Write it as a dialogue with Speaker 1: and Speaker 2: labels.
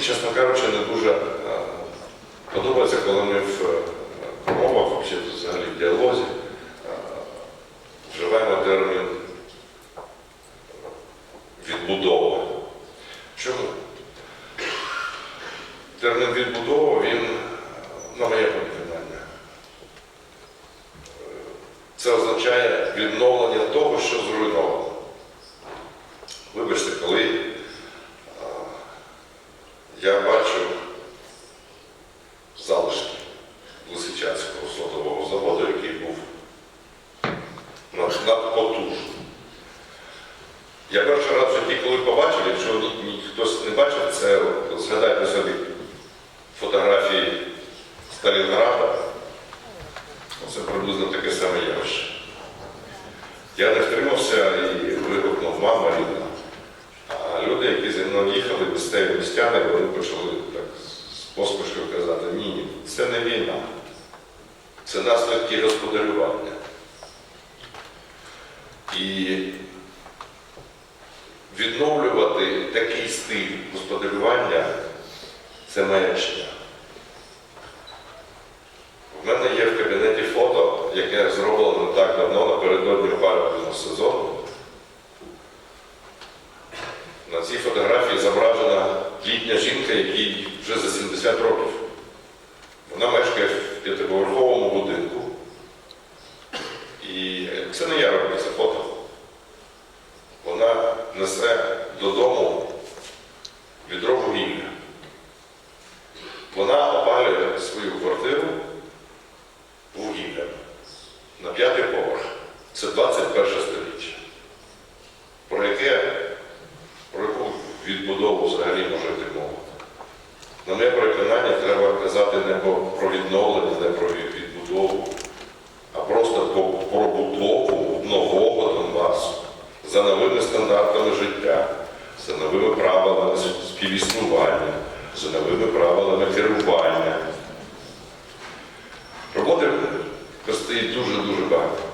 Speaker 1: чесно кажучи, не дуже е, подобається, коли ми в е, промовах, взагалі в діалозі, е, вживаємо термін відбудова. Чому? Термін відбудова, він, е, на моє переконання, е, це означає відновлення над- надпотужний. Я перший раз в житті, коли побачив, якщо хтось не бачив, це згадайте собі фотографії Сталінграда. Це приблизно таке саме явище. Я не втримався і вигукнув мама рідна. А люди, які зі мною їхали, місцеві містяни, вони почали так з посмішкою казати, ні, ні, це не війна, це наслідки господарювання. І відновлювати такий стиль господарювання це маячня. У мене є в кабінеті фото, яке зроблено так давно напередодні опалювального сезону. На цій фотографії зображена літня жінка, якій вже за 70 років. Вона мешкає в п'ятиповерховому будинку. І це не я роблю це фото. Вона несе додому відро вугілля. Вона опалює свою квартиру вугіллям на п'ятий поверх. Це 21 століття. Про яке, про яку відбудову взагалі може йти мова? На моє переконання, треба казати не про відновлення, не про від- відбудову, а просто про, про будову нового Донбасу за новими стандартами життя, за новими правилами співіснування, за новими правилами керування. Роботи предстоїть дуже-дуже багато.